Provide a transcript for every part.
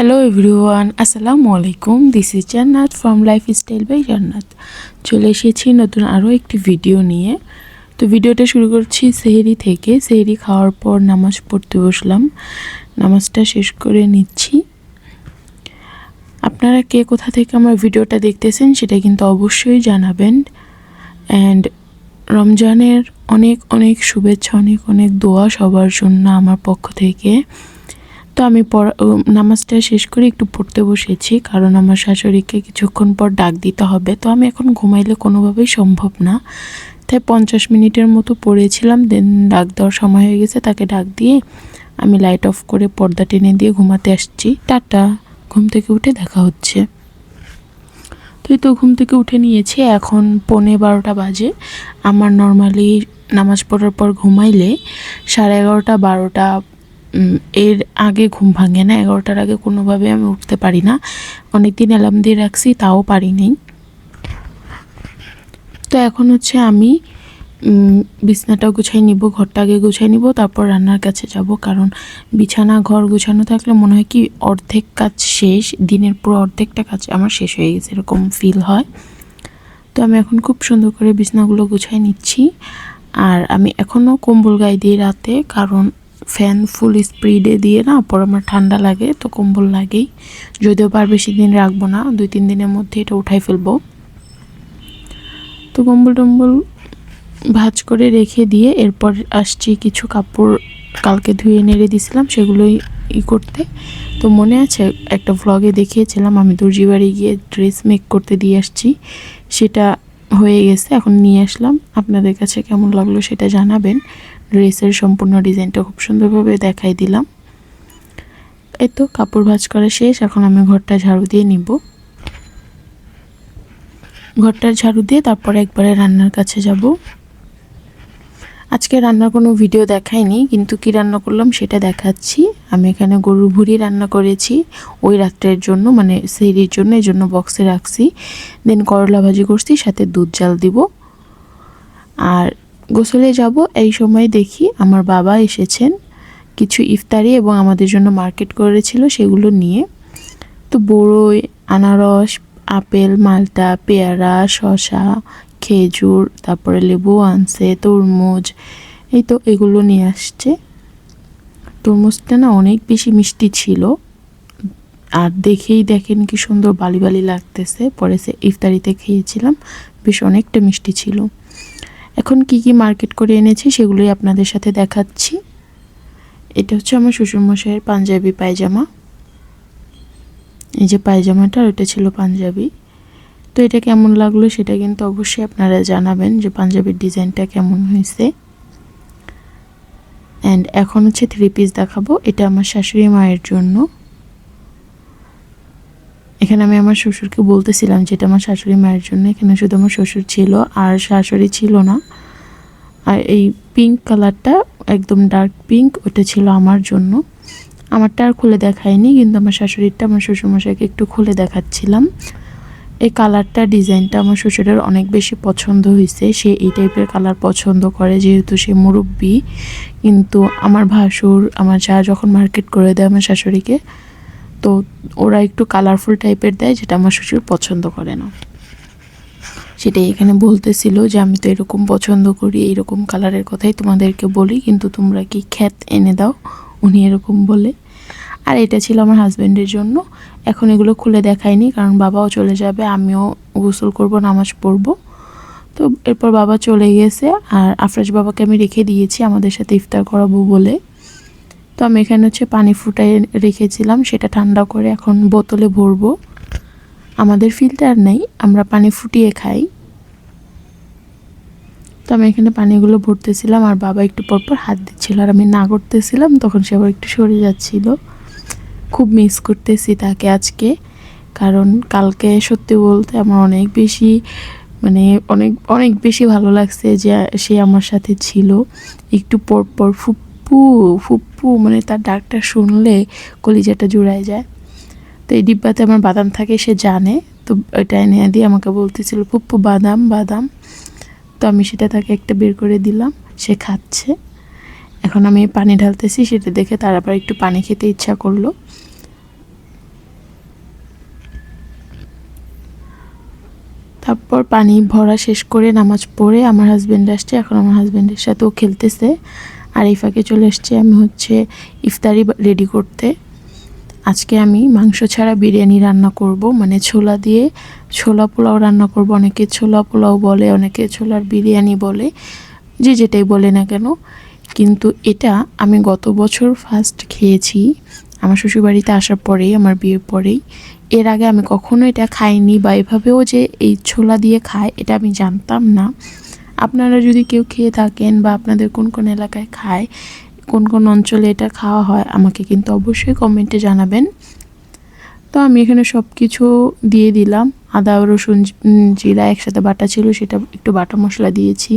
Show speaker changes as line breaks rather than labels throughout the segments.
Hello everyone আসসালামু আলাইকুম this is Jannat from life style bye Jannat চলে এসেছি নতুন আরও একটি ভিডিও নিয়ে। তো ভিডিওটা শুরু করছি সেহেরি থেকে। সেহেরি খাওয়ার পর নামাজ পড়তে বসলাম। নামাজটা শেষ করে নিচ্ছি। আপনারা কে কোথা থেকে আমার ভিডিওটা দেখতেছেন সেটা কিন্তু অবশ্যই জানাবেন। অ্যান্ড রমজানের অনেক অনেক শুভেচ্ছা, অনেক অনেক দোয়া সবার জন্য আমার পক্ষ থেকে। তো আমি নামাজটা শেষ করে একটু পড়তে বসেছি, কারণ আমার শাশুড়িকে কিছুক্ষণ পর ডাক দিতে হবে। তো আমি এখন ঘুমাইলে কোনোভাবেই সম্ভব না। তাই পঞ্চাশ মিনিটের মতো পড়েছিলাম, দেন ডাক দেওয়ার সময় হয়ে গেছে, তাকে ডাক দিয়ে আমি লাইট অফ করে পর্দা টেনে দিয়ে ঘুমাতে আসছি। টাটা, ঘুম থেকে উঠে দেখা হচ্ছে। তো এই তো ঘুম থেকে উঠে নিয়েছি, এখন পৌনে বারোটা বাজে। আমার নর্মালি নামাজ পড়ার পর ঘুমাইলে সাড়ে এগারোটা, বারোটা এর আগে ঘুম ভাঙে না এগারোটার আগে কোনোভাবে আমি উঠতে পারি না। অনেক দিন অ্যালার্ম দিয়ে রাখছি তাও পারিনি তো এখন হচ্ছে আমি উম, বিছনাটা গুছাই নিব ঘরটা আগে গুছাই নিব তারপর রান্নার কাছে যাব। কারণ বিছানা ঘর গুছানো থাকলে মনে হয় কি অর্ধেক কাজ শেষ দিনের পুরো অর্ধেকটা কাজ আমার শেষ হয়ে গেছে এরকম ফিল হয়। তো আমি এখন খুব সুন্দর করে বিছনাগুলো গুছাই নিচ্ছি। আর আমি এখনও কম্বল গায়ে দিই রাতে কারণ ফ্যান ফুল স্পিডে দিয়ে না, পর আমার ঠান্ডা লাগে, তো কম্বল লাগেই। যদিও বার বেশি দিন রাখব না, দুই তিন দিনের মধ্যে এটা উঠাই ফেলব। তো কম্বল টম্বল ভাজ করে রেখে দিয়ে এরপর আসছি কিছু কাপড় কালকে ধুয়ে নেড়ে দিয়েছিলাম, সেগুলোই ই করতে। তো মনে আছে, একটা ভ্লগে দেখিয়েছিলাম, আমি দর্জি বাড়ি গিয়ে ড্রেস মেক করতে দিয়ে আসছি। সেটা হয়ে গেছে, এখন নিয়ে আসলাম। আপনাদের কাছে কেমন লাগল সেটা জানাবেন। ড্রেসের সম্পূর্ণ ডিজাইনটা খুব সুন্দরভাবে দেখাই দিলাম। এই তো কাপড় ভাজ করা শেষ, এখন আমি ঘরটা ঝাড়ু দিয়ে নিব। ঘরটার ঝাড়ু দিয়ে তারপরে একবারে রান্নার কাছে যাব। আজকে রান্নার কোনো ভিডিও দেখাইনি, কিন্তু কি রান্না করলাম সেটা দেখাচ্ছি। আমি এখানে গরুর ভুড়ি রান্না করেছি, ওই রাত্রের জন্য মানে সেরির জন্য, এই জন্য বক্সে রাখছি। দেন করলা ভাজি করছি, সাথে দুধ জাল দিব। আর গোসলে যাব, এই সময় দেখি আমার বাবা এসেছেন। কিছু ইফতারি এবং আমাদের জন্য মার্কেট করেছিল সেগুলো নিয়ে। তো বড়ই, আনারস, আপেল, মালটা, পেয়ারা, শসা, খেজুর, তারপরে লেবু আনছে, তরমুজ, এই তো এগুলো নিয়ে আসছে। তরমুজটা না অনেক বেশি মিষ্টি ছিল। আর দেখেই দেখেন কি সুন্দর বালি বালি লাগতেছে। পরে সে ইফতারিতে খেয়েছিলাম, বেশ অনেকটা মিষ্টি ছিল। এখন কি কি মার্কেট করে এনেছি সেগুলোই আপনাদের সাথে দেখাচ্ছি। এটা হচ্ছে আমার শ্বশুরমশাইয়ের পাঞ্জাবি পায়জামা। এই যে পায়জামাটা আর ওটা ছিল পাঞ্জাবি। তো এটা কেমন লাগল সেটা কিন্তু অবশ্যই আপনারা জানাবেন যে পাঞ্জাবির ডিজাইনটা কেমন হয়েছে। অ্যান্ড এখন হচ্ছে থ্রি পিস দেখাবো। এটা আমার শাশুড়ি মায়ের জন্য। এখানে আমি আমার শ্বশুরকে বলতেছিলাম যেটা আমার শাশুড়ি মায়ের জন্য, এখানে শুধু আমার শ্বশুর ছিল আর শাশুড়ি ছিল না। আর এই পিঙ্ক কালারটা একদম ডার্ক পিঙ্ক ওটা ছিল আমার জন্য। আমারটা আর খুলে দেখায়নি, কিন্তু আমার শাশুড়িরটা আমার শ্বশুরমশাইকে একটু খুলে দেখাচ্ছিলাম। এই কালারটা ডিজাইনটা আমার শ্বশুরের অনেক বেশি পছন্দ হয়েছে। সে এই টাইপের কালার পছন্দ করে, যেহেতু সে মুরব্বী। কিন্তু আমার ভাসুর, আমার যা যখন মার্কেট করে দেয় আমার শাশুড়িকে তো ওরা একটু কালারফুল টাইপের দেয়, যেটা আমার শ্বশুর পছন্দ করে না। সেটাই এখানে বলতেছিল যে, আমি তো এরকম পছন্দ করি এরকম কালারের কথাই তোমাদেরকে বলি, কিন্তু তোমরা কি খ্যাত এনে দাও? উনি এরকম বলে। আর এটা ছিল আমার হাজব্যান্ডের জন্য। এখন এগুলো খুলে দেখাইনি কারণ বাবাও চলে যাবে, আমিও গোসল করব, নামাজ পড়ব। তো এরপর বাবা চলে গেছে, আর আফরাজ বাবাকে আমি রেখে দিয়েছি, আমাদের সাথে ইফতার করাবো বলে। তো আমি এখানে হচ্ছে পানি ফুটাই রেখেছিলাম, সেটা ঠান্ডা করে এখন বোতলে ভরবো। আমাদের ফিল্টার নেই, আমরা পানি ফুটিয়ে খাই। তো আমি এখানে পানিগুলো ভরতেছিলাম, আর বাবা একটু পরপর হাত দিচ্ছিল, আর আমি না করতেছিলাম, তখন সে আবার একটু সরে যাচ্ছিল। খুব মিস করতেছি তাকে আজকে, কারণ কালকে সত্যি বলতে আমার অনেক বেশি মানে অনেক অনেক বেশি ভালো লাগছে যে সে আমার সাথে ছিল। একটু পর পর ফুপু ফুপ্পু মানে তার ডাকটা শুনলে কলিজাটা জুড়ায় যায়। তো এই ডিব্বাতে আমার বাদাম থাকে, সে জানে। তো ওইটা এনে দিয়ে আমাকে বলতেছিল, ফুপু, বাদাম বাদাম। তো আমি সেটা তাকে একটা বের করে দিলাম, সে খাচ্ছে। এখন আমি পানি ঢালতেছি, সেটা দেখে তার আবার একটু পানি খেতে ইচ্ছা করল। তারপর পানি ভরা শেষ করে নামাজ পড়ে আমার হাজব্যান্ড আসছে, এখন আমার হাজব্যান্ডের সাথেও খেলতেছে। আর এই ফাঁকে চলে এসছে আমি হচ্ছে ইফতারি রেডি করতে। আজকে আমি মাংস ছাড়া বিরিয়ানি রান্না করব মানে ছোলা দিয়ে ছোলা পোলাও রান্না করব। অনেকে ছোলা পোলাও বলে, অনেকে ছোলার বিরিয়ানি বলে, যে যেটাই বলে না কেন। কিন্তু এটা আমি গত বছর ফার্স্ট খেয়েছি। আমার শ্বশুরবাড়িতে আসার পরেই, আমার বিয়ের পরেই। এর আগে আমি কখনো এটা খাইনি বা এভাবেও যে এই ছোলা দিয়ে খায়, এটা আমি জানতাম না। আপনারা যদি কেউ খেয়ে থাকেন বা আপনাদের কোন কোন এলাকায় খায়, কোন কোন অঞ্চলে এটা খাওয়া হয়, আমাকে কিন্তু অবশ্যই কমেন্টে জানাবেন। তো আমি এখানে সব কিছু দিয়ে দিলাম। আদা, রসুন জিরা একসাথে বাটা ছিল, সেটা একটু বাটা মশলা দিয়েছি,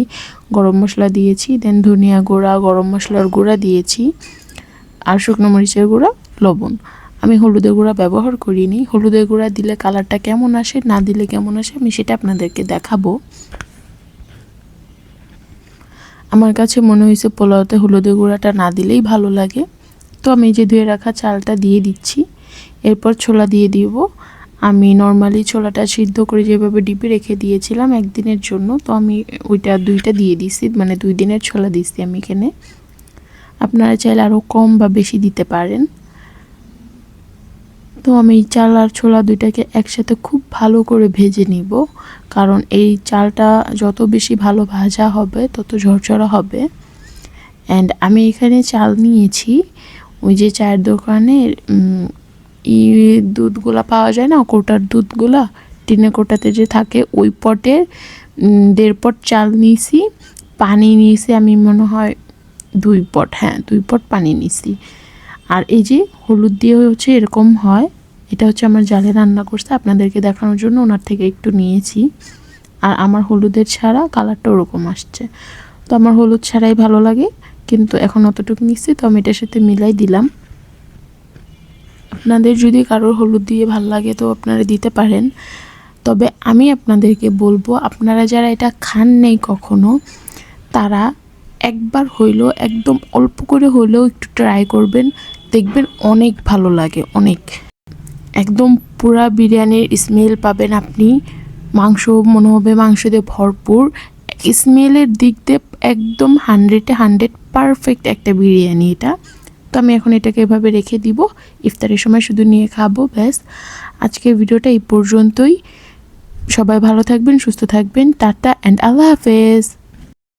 গরম মশলা দিয়েছি দেন ধনিয়া গুঁড়া, গরম মশলার গুঁড়া দিয়েছি, আর শুকনো মরিচের গুঁড়া, লবণ। আমি হলুদের গুঁড়া ব্যবহার করিনি। হলুদের গুঁড়া দিলে কালারটা কেমন আসে, না দিলে কেমন আসে, আমি সেটা আপনাদেরকে দেখাবো। আমার কাছে মনে হয়েছে পোলাওতে হলুদের গুঁড়াটা না দিলেই ভালো লাগে। তো আমি যে ধুয়ে রাখা চালটা দিয়ে দিচ্ছি। এরপর ছোলা দিয়ে দিব। আমি নর্মালি ছোলাটা সিদ্ধ করে যেভাবে ডিপে রেখে দিয়েছিলাম একদিনের জন্য, তো আমি ওইটা দুইটা দিয়ে দিছি মানে দুই দিনের ছোলা দিচ্ছি আমি এখানে। আপনারা চাইলে আরও কম বা বেশি দিতে পারেন। তো আমি এই চাল আর ছোলা দুইটাকে একসাথে খুব ভালো করে ভেজে নিব। কারণ এই চালটা যত বেশি ভালো ভাজা হবে তত ঝরঝরা হবে। অ্যান্ড আমি এখানে চাল নিয়েছি। ওই যে চায়ের দোকানে উম, ই দুধগুলা পাওয়া যায় না কোটার দুধগুলা টিনে কোটাতে যে থাকে ওই পটের দেড় পট চাল নিয়েছি পানি নিয়েছি আমি মনে হয় দুই পট হ্যাঁ দুই পট পানি নিয়েছি। আর এই যে হলুদ দিয়ে হচ্ছে এরকম হয়, এটা হচ্ছে আমার জালে রান্না করছে, আপনাদেরকে দেখানোর জন্য ওনার থেকে একটু নিয়েছি। আর আমার হলুদের ছাড়া কালারটা ওরকম আসছে। তো আমার হলুদ ছাড়াই ভালো লাগে, কিন্তু এখন অতটুকু নিচ্ছি, তো আমি এটার সাথে মিলাই দিলাম। আপনাদের যদি কারোর হলুদ দিয়ে ভালো লাগে তো আপনারা দিতে পারেন। তবে আমি আপনাদেরকে বলব, আপনারা যারা এটা খান নেই কখনো, তারা একবার হইলেও, একদম অল্প করে হলেও একটু ট্রাই করবেন। দেখবেন অনেক ভালো লাগে, অনেক। একদম পুরা বিরিয়ানির স্মেল পাবেন আপনি। মাংস মনে হবে মাংস দিয়ে ভরপুর। স্মেলের দিক দিয়ে একদম হান্ড্রেডে হান্ড্রেড পারফেক্ট একটা বিরিয়ানি এটা। তো আমি এখন এটাকে এভাবে রেখে দিব। ইফতারের সময় শুধু নিয়ে খাব, ব্যাস। আজকের ভিডিওটা এই পর্যন্তই। সবাই ভালো থাকবেন, সুস্থ থাকবেন। টাটা অ্যান্ড আল্লাহ হাফেজ।